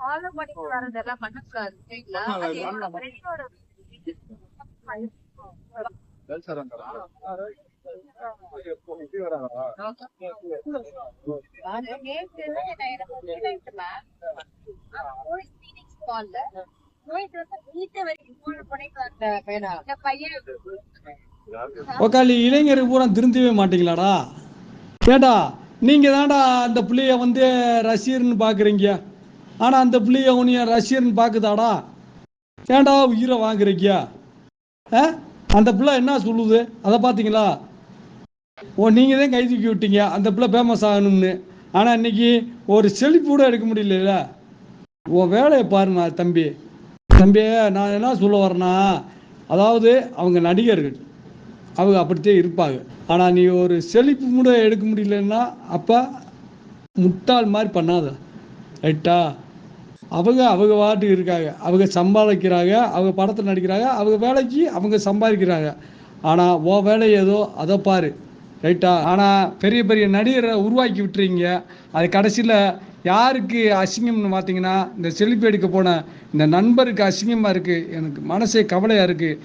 Follow பண்ணிட்டு வரதெல்லாம் பண்ணக்கூடாது மணிக்கு உக்காளி இளைஞருக்கு பூரா திருந்தவே மாட்டீங்களாடா? ஏடா நீங்கள் தான்டா அந்த பிள்ளைய வந்து ரசிகர்னு பார்க்குறீங்க ஆனால் அந்த பிள்ளைய உனிய ரஷ்யன் பார்க்குதாடா ஏண்டா உயிரை வாங்குறீக்கியா ஆ? அந்த பிள்ளை என்ன சொல்லுது? அதை பார்த்தீங்களா ஓ நீங்கள் தான் கை தூக்கி விட்டீங்க. அந்த பிள்ளை ஃபேமஸ் ஆகணும்னு. ஆனால் இன்னைக்கு ஒரு செழிப்பு கூட எடுக்க முடியல உன் வேலையை பாருண்ணா தம்பி. தம்பி நான் என்ன சொல்ல வரேன்னா அதாவது அவங்க நடிகர்கள் அவங்க அப்படித்தான் இருப்பாங்க. ஆனால் நீ ஒரு செழிப்பு கூட எடுக்க முடியலன்னா அப்போ முட்டாள் மாதிரி பண்ணாத. ரைட்டா? அவங்க அவங்க வாட்டுக்கு இருக்காங்க. அவங்க சம்பாதிக்கிறாங்க அவங்க படத்தில் நடிக்கிறாங்க அவங்க வேலைக்கு அவங்க சம்பாதிக்கிறாங்க. ஆனால் ஓ வேலை ஏதோ அதை பாரு. ரைட்டா ஆனால் பெரிய பெரிய நடிகரை உருவாக்கி விட்டுறீங்க. அது கடைசியில் யாருக்கு அசிங்கம்னு பார்த்தீங்கன்னா இந்த செல்ஃபி எடுக்க போன இந்த நண்பருக்கு அசிங்கமாக இருக்குது எனக்கு மனசே கவலையாக இருக்குது